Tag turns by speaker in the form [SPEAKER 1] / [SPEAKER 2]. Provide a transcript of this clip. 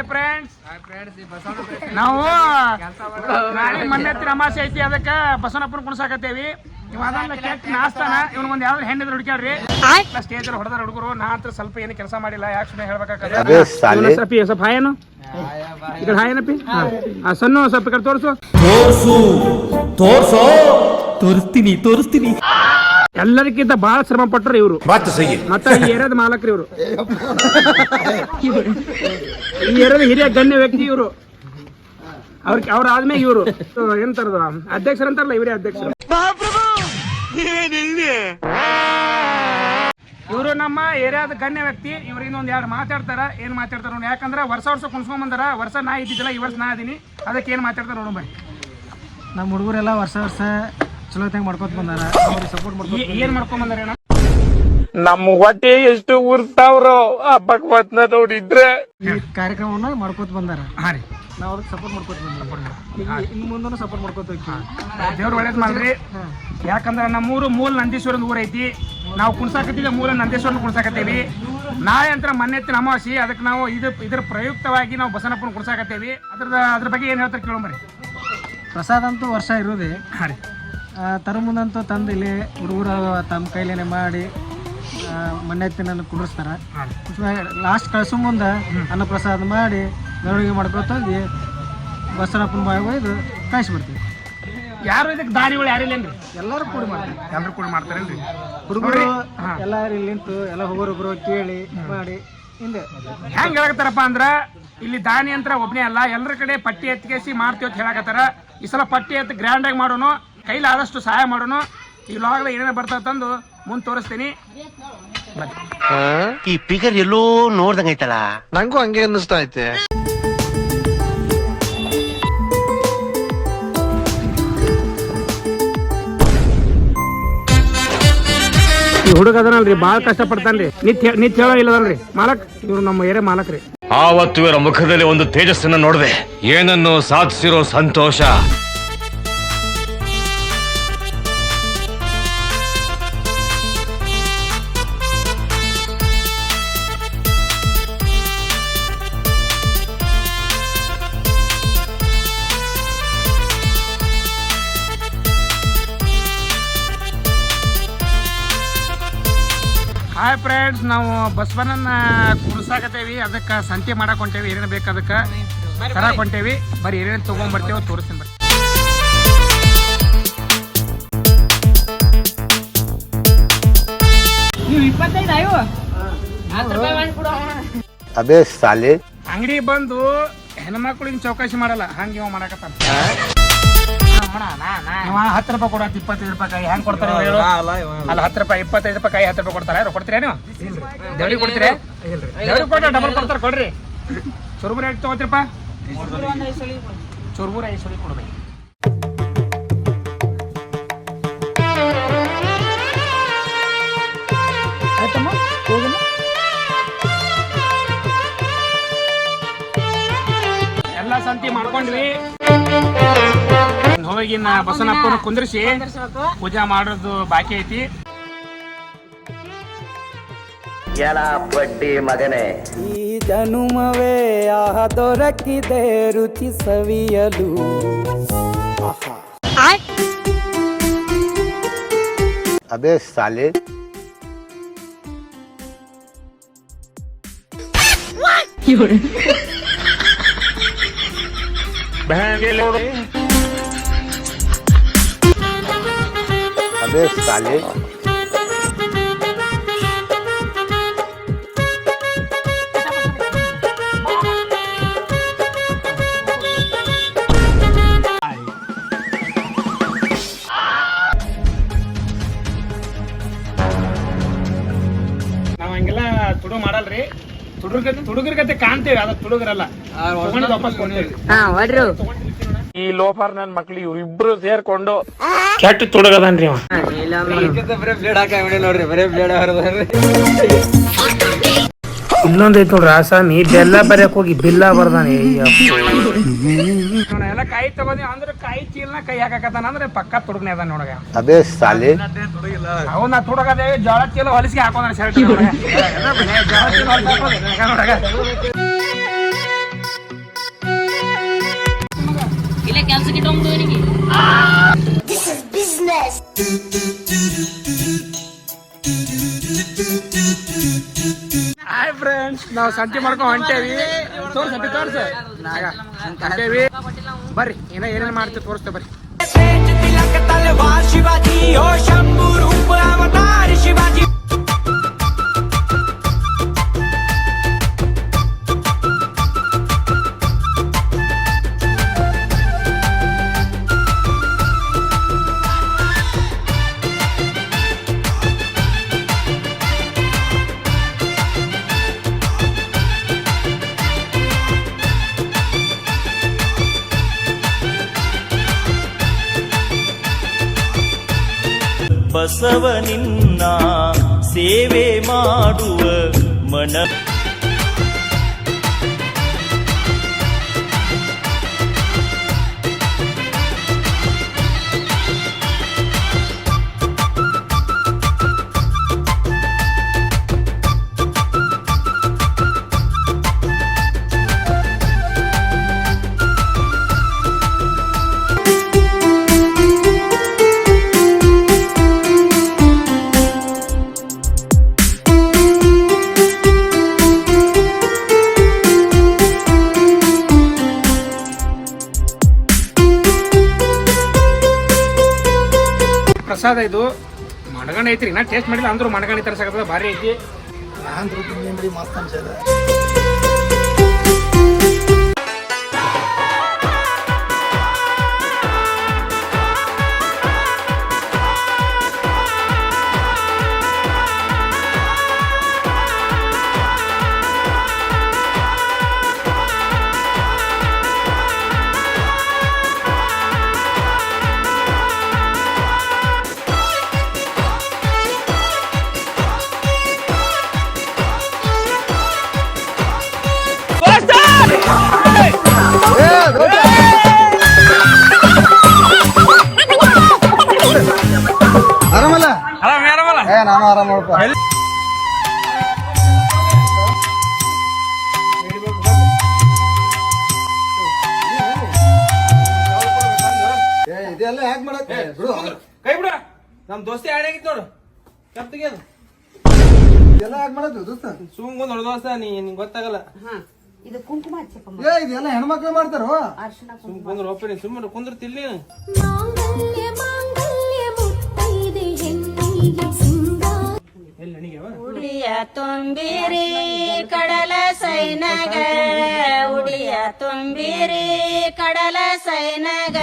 [SPEAKER 1] Hi friends ನಾವು ನಾಳೆ ಮೊನ್ನೆ ಹತ್ತಿರ ಅಮಾಸೆ ಐತಿ ಅದಕ್ಕೆ ಬಸವನಪ್ಪನ ಕುಣಸಾಕತ್ತೇವಿ. ಇವ ಅದನ್ನ ಕೆಟ್ಟ ನಾಸ್ತಾನ ಇವ್ನ ಒಂದ್ ಯಾವ್ದು ಹೆಣ್ಣಿದ್ರು ಆ ಸ್ಟೇಜ್ ಅಲ್ಲಿ ಹೊಡೆದಾರ ಹುಡುಗರು. ನಾ ಹತ್ರ ಸ್ವಲ್ಪ ಏನು ಕೆಲಸ ಮಾಡಿಲ್ಲ. ಯಾಕೆ ಸುಮ್ಮನೆ. ಹೇಳ್ಬೇಕಾಗ್ತದೆ ಸ್ವಲ್ಪ ಹಾಯನು ಈ ಕಡೆ ಹಾಯನಪ್ಪಿ ಆ ಸಣ್ಣ ಸ್ವಲ್ಪ ತೋರ್ಸು. ತೋರ್ಸು. ತೋರಿಸು.
[SPEAKER 2] ತೋರಿಸ್ತೀನಿ ತೋರಿಸ್ತೀನಿ.
[SPEAKER 1] ಎಲ್ಲರಿಗಿಂತ ಬಹಳ ಶ್ರಮ ಪಟ್ಟರು ಇವರು ಮತ್ತೆ ಈ ಏರಿಯಾದ ಮಾಲಕರು ಇವರು. ಈ ಏರಿಯಾದ ಹಿರಿಯ ಗಣ್ಯ ವ್ಯಕ್ತಿ ಇವರು. ಅವ್ರ ಅವ್ರ ಆದ್ಮೇಲೆ ಇವರು. ಎಂತಾರದ ಅಧ್ಯಕ್ಷರು ಅಂತಾರಲ್ಲ ಇವರೇ ಅಧ್ಯಕ್ಷರು. ಇವರು ನಮ್ಮ ಏರಿಯಾದ ಗಣ್ಯ ವ್ಯಕ್ತಿ. ಇವ್ರು ಇನ್ನೊಂದು ಎರಡು ಮಾತಾಡ್ತಾರ ಏನ್ ಮಾತಾಡ್ತಾರ ನೋಡಿ ಯಾಕಂದ್ರೆ ವರ್ಷ ವರ್ಷ ಕುಣ್ಸ್ಕೊಂಡ್ ಬಂದಾರ ವರ್ಷ ನಾ ಇದ್ದಿದ್ದಿಲ್ಲ ಈ ವರ್ಷ ನಾ ಅದೀನಿ. ಅದಕ್ಕೆ ಏನ್ ಮಾತಾಡ್ತಾರ ನೋಡು ಬನ್ನಿ
[SPEAKER 3] ನಮ್ಮ ಹುಡುಗರೆಲ್ಲ ವರ್ಷ ವರ್ಷ ಚಲೋತ್ನಾಗ ಮಾಡ್ಕೊತ ಬಂದಾರ. ಅವ್ರಿಗೆ ಸಪೋರ್ಟ್ ಮಾಡ್ಕೊ
[SPEAKER 1] ಏ- ಏನ್ ಮಾಡ್ಕೊಂಡ್ ಬಂದಾರ ಅಣ್ಣ?
[SPEAKER 4] ನಮ್ಮ ಹೊಟ್ಟೆ ಎಷ್ಟು ಉರ್ತಾವ್ರೋ ಹಬ್ಬಕ್ ನೋಡಿದ್ರೆ.
[SPEAKER 3] ಈ ಕಾರ್ಯಕ್ರಮವನ್ನ ಮಾಡ್ಕೊತ ಬಂದಾರ.
[SPEAKER 1] ಹಾ ರೀ.
[SPEAKER 3] ನಾವು ಅದಕ್ಕೆ ಸಪೋರ್ಟ್ ಮಾಡ್ಕೊತ ಬಂದ್ರಿ ಇನ್ನು ಮುಂದೂ ಸಪೋರ್ಟ್ ಮಾಡ್ಕೊತ ಹೋಗ್ತೀವಿ.
[SPEAKER 1] ದೇವ್ರ ಒಳ್ಳೇದ್ ಮಾಡ್ರಿ. ಯಾಕಂದ್ರ ನಮ್ಮೂರು ಮೂಲ ನಂದೀಶ್ವರನ ಊರೈತಿ ಐತಿ. ನಾವು ಕುಣ್ಸಾಕತ್ತೀವಿ ಮೂಲ ನಂದೀಶ್ವರನ ಕುಣ್ಸಾಕತ್ತೀವಿ. ನಾಳೆ ಅಂತ ಮೊನ್ನೆ ಅಮಾವಾಸಿ ಅದಕ್ಕೆ ನಾವು ಇದು ಇದ್ರ ಪ್ರಯುಕ್ತವಾಗಿ ನಾವು ಬಸನಪ್ಪನ ಕುಡ್ಸಾಕತ್ತೇವಿ ಅದ್ರದ ಅದ್ರ ಬಗ್ಗೆ ಏನ್ ಹೇಳ್ತಾರೆ ಕೇಳೋ ಬರ್ರಿ.
[SPEAKER 3] ಪ್ರಸಾದ ಅಂತೂ ವರ್ಷ ಇರೋದೇ.
[SPEAKER 1] ಹಾ ರೀ.
[SPEAKER 3] ತರ ಮುಂದಂತೂ ತಂದು ಇಲ್ಲಿ ಹುಡುಗರು ತಮ್ಮ ಕೈಲೇನೆ ಮಾಡಿ ಮಣ್ಣೆತ್ತಿನ
[SPEAKER 1] ಕುಡಿಸ್ತಾರೆ
[SPEAKER 3] ಲಾಸ್ಟ್ ಕಳ್ಸೋ ಮುಂದೆ ಅನ್ನ ಪ್ರಸಾದ ಮಾಡಿ ಮೆರವಣಿಗೆ ಮಾಡ್ಕೊತ ಹೋಗಿ ಬಸವಪ್ಪನ ಬಾಯಿ ಒಯ್ದು ಕಳಿಸ್ಬಿಡ್ತೀವಿ
[SPEAKER 1] ಯಾರು ಇದಕ್ಕೆ ದಾರಿಗಳು ಯಾರಿಲ್ಲೇನ್ರಿ
[SPEAKER 3] ಎಲ್ಲರೂ ಕೂಡ ಮಾಡ್ತಾರೆ
[SPEAKER 1] ಎಲ್ಲರೂ ಕೂಡ ಮಾಡ್ತಾರೇನ್ರಿ
[SPEAKER 3] ಹುಡುಗರು
[SPEAKER 1] ಎಲ್ಲರೂ
[SPEAKER 3] ಎಲ್ಲ ಇಲ್ಲಿ ನಿಂತು ಎಲ್ಲ ಹೋಗೋರೊಬ್ರು ಕೇಳಿ ಮಾಡಿ ಹಿಂದೆ.
[SPEAKER 1] ಹೆಂಗ್ ಹೇಳಕತ್ತಾರಪ್ಪ ಅಂದ್ರ ಇಲ್ಲಿ ದಾನಿ ಅಂತ ಒಬ್ಬನೇ ಅಲ್ಲ ಎಲ್ಲರ ಕಡೆ ಪಟ್ಟಿ ಎತ್ತಿಗೆಸಿ ಮಾಡ್ತೀವಿ ಅಂತ ಹೇಳಕತ್ತಾರ. ಈ ಸಲ ಪಟ್ಟಿ ಎತ್ತು ಗ್ರ್ಯಾಂಡ್ ಆಗಿ ಮಾಡೋನು ಕೈಲಿ ಆದಷ್ಟು ಸಹಾಯ ಮಾಡೋಣ. ಈ ಲಾಗ್ದ ಏನೇನು ಬರ್ತಾವ ತಂದು ಮುಂದೆ ತೋರಿಸ್ತೀನಿ.
[SPEAKER 5] ಈ ಪಿಗರ್ ಎಲ್ಲೋ ನೋಡ್ದಂಗೈತಲ್ಲ
[SPEAKER 4] ನಂಗೂ ಹಂಗೆ ಅನ್ನಿಸ್ತಾ ಐತೆ.
[SPEAKER 1] ಈ ಹುಡುಗ ಅದನಲ್ರಿ ಭಾಳ ಕಷ್ಟ ಪಡ್ತಾನ್ರಿ ನಿತ್ಯ ನಿತ್ಯ ಹೇಳೋ ಇಲ್ಲದಲ್ರಿ. ಮಾಲಕ್ ಇವ್ರು ನಮ್ಮ ಏರಿಯಾ ಮಾಲಕ್ರಿ.
[SPEAKER 6] ಆವತ್ತು ಇವರ ಮುಖದಲ್ಲಿ ಒಂದು ತೇಜಸ್ಸನ್ನ ನೋಡಿದೆ. ಏನನ್ನು ಸಾಧಿಸಿರೋ ಸಂತೋಷ?
[SPEAKER 1] ಹಾಯ್ ಫ್ರೆಂಡ್ಸ್ ನಾವು ಬಸವನನ್ನ ಕುಡ್ಸಾಕತ್ತೇವಿ ಅದಕ್ಕೆ ಸಂತೆ ಮಾಡಕ್ ಹೊಂಟೇವಿ ಏನೇನು ಬೇಕು ಅದಕ್ಕೆ? ತರಕ್ ಹೊಂಟೇವಿ ಬರೀ ಏನೇನು ತೊಗೊಂಬರ್ತೇವೆ ತೋರಿಸ್ತೀನಿ ಬರ್ತೀವಿ
[SPEAKER 5] ಅದೇ ಸಾಲಿ
[SPEAKER 1] ಅಂಗಡಿ ಬಂದು ಹೆಣ್ಮಕ್ಳಿಗೆ ಚೌಕಾಸಿ ಮಾಡಲ್ಲ. ಹಂಗೆ ಮಾಡಾಕತ್ತ ಹತ್ತು ರೂಪಾಯಿ ಕೊಡತ್ ಇಪ್ಪತ್ತೈದು ರೂಪಾಯಿ ಕಾಯಿ ಹೆಂಗ್ ಕೊಡ್ತಾರೆ ಇವ್ರು ಹೇಳು? ಅಲ್ಲ ಹತ್ತು ರೂಪಾಯಿ ಇಪ್ಪತ್ತೈದು ರೂಪಾಯಿ ಕೈ ಹತ್ತು ರೂಪಾಯಿ ಕೊಡ್ತಾರೆ. ಯಾರು ಕೊಡ್ತೀರಾ ನೀವು? ದೇವ್ರಿಗೆ ಕೊಡ್ತೀರಾ? ದೇವ್ರಿಗೆ ಕೊಡ್ರಿ ಡಬಲ್ ಕೊಡ್ತಾರೆ ಕೊಡ್ರಿ. ಚುರುಮುರಿ ಎಷ್ಟು ತಗೋತೀರಪ್ಪ? ಚುರುಮುರಿ ಐದು ಸುಳಿ ಕೊಡ್ಬೇಕು ಆಯ್ತಮ್ಮ? ಹೋಗಮ್ಮ. ಎಲ್ಲ ಸಂತಿ ಮಾಡ್ಕೊಂಡ್ವಿ. ಹೋಗಿ ನಾ ಬಸವನಪ್ಪನ ಕುಂದ್ರಿಸಿ ಪೂಜಾ ಮಾಡೋದು ಬಾಕಿ ಐತಿ.
[SPEAKER 5] ಬಡ್ಡಿ ಮಗನೇ.
[SPEAKER 7] ಈ ಜನುಮವೇ ಆಹ ದೊರಕಿದೆ ರುಚಿ ಸವಿಯಲು.
[SPEAKER 5] ಅದೇ ಸಾಲೆ ಅಬೇ ಸಾಲೆ
[SPEAKER 1] ನಾವ್ ಹಂಗೆಲ್ಲ ತುಡು ಮಾಡಲ್ರಿ. ತುಡುಗ ತುಡುಗರ್ಗತೆ ಕಾಣ್ತೇವೆ ಅದ ತುಡುಗರಲ್ಲ. ವಾಪಸ್ ಕೊಡ್ತೇವೆ.
[SPEAKER 4] ಈ ಲೋಫರ್ ನನ್ ಮಕ್ಳು ಇವ್ರಿಬ್ರು ಸೇರ್ಕೊಂಡು
[SPEAKER 1] ಕೆಟ್ಟ ತುಡುಗದನ್ರಿ ಇನ್ನೊಂದ್ ಐತ್ ನೋಡ್ರಿ ಆಸಾಮಿ ಬೆಲ್ಲ ಬರಕ್ ಹೋಗಿ ಬಿಲ್ಲ ಬರ್ದಾನೆ. ಎಲ್ಲ ಕಾಯಿ ತಗೊಂಡಿ ಅಂದ್ರೆ ಕಾಯಿ ಚೀಲ್ನ ಕೈ ಹಾಕಕತ್ತಾನ ಅಂದ್ರೆ ಪಕ್ಕ ತುಡುಗ್ನೆ ಅದ ನೋಡಗ.
[SPEAKER 5] ಸಾಲಿ.
[SPEAKER 1] ಅವನು ಅವನ್ನ ತುಡುಗದೆ ಜೋಳ ಚೀಲ ಹೊಲಿಸಿ ಹಾಕೊಂಡ ಶರ್ಟ್ ಜೋಳ ಚೀಲ ಹೊಲ್ಸಿ ಹಾಕೋದು, ನೋಡಗ.
[SPEAKER 8] ಕೆಲ್ಸಕ್ಕೆ is business.
[SPEAKER 1] ಹಾಯ್ ಫ್ರೆಂಡ್ಸ್ ನಾವು ಸಂತೆ ಮಾಡ್ಕೊಂಡು ಹೊಂಟೇವಿ. ತೋರ್ಸ ತೋರ್ಸ. ನಾಗ ಹೊಂಟೇವಿ ಬರ್ರಿ ಏನೋ ಏನೇನು ಮಾಡ್ತೀವಿ ತೋರಿಸ್ತೇವೆ ಬರ್ರಿ.
[SPEAKER 9] ಬಸವನಿನ್ನ ಸೇವೆ ಮಾಡುವ ಮನ
[SPEAKER 1] ಪ್ರಸಾದ ಇದು? ಮಣಗಣ ಐತ್ರಿ ನಾ ಟೇಸ್ಟ್ ಮಾಡಿಲ್ಲ ಅಂದ್ರೂ ಮಣಗಣಿ ತರಸಕತ್ತದ ಭಾರಿ ಐತಿ.
[SPEAKER 10] ಆರಾಮಲ್ಲ
[SPEAKER 1] ಆರಾಮ ಆರಾಮಲ್ಲ?
[SPEAKER 10] ಏ ನಾನು ಆರಾಮ ನೋಡಪ್ಪ. ಏ ಇದೆಲ್ಲ ಯಾಕೆ ಮಾಡತ್ತೆ ಬಿಡು.
[SPEAKER 1] ಕೈ ಬಿಡ. ನಮ್ ದೋಸ್ತಿ ಆಡಾಗಿತ್ತು ನೋಡು. ಕಪ್ಪಿಗೆ ಅದು
[SPEAKER 10] ಇದೆಲ್ಲ ಯಾಕೆ ಮಾಡತ್ತೆ ದೋಸ್ತ?
[SPEAKER 1] ಸುಮ್ ಒಂದು ದೋಸ್ತ ನೀ ನಿಂಗೆ ಗೊತ್ತಾಗಲ್ಲ.
[SPEAKER 11] ಇದು ಕುಂಕುಮ ಹಚ್ಚಪ್ಪ
[SPEAKER 10] ಏ ಇದೆಲ್ಲ ಹೆಣ್ಮಕ್ಳು ಮಾಡ್ತಾರೋ
[SPEAKER 11] ಅರ್ಶಿನ
[SPEAKER 1] ಸುಮ್ ಕುಂದ್ರ ಒಪ್ಪರಿ ಸುಮ್ಮನೆ ಕುಂದ್ರತಿಲ್ಲಿ
[SPEAKER 8] ಮಾಂಗಲ್ಯ ಮಾಂಗಲ್ಯ ಮುತ್ತೈದೆ ಹೆಣ್ಣಿಗೆ ಸಿಂಗಾರ
[SPEAKER 1] ಎಲ್ಲಿ ನನಗೆ
[SPEAKER 11] ಉಡಿಯ ತುಂಬಿರಿ ಕಡಲ ಸೈನಗ ಉಡಿಯ ತುಂಬಿರಿ ಕಡಲ ಸೈನಗ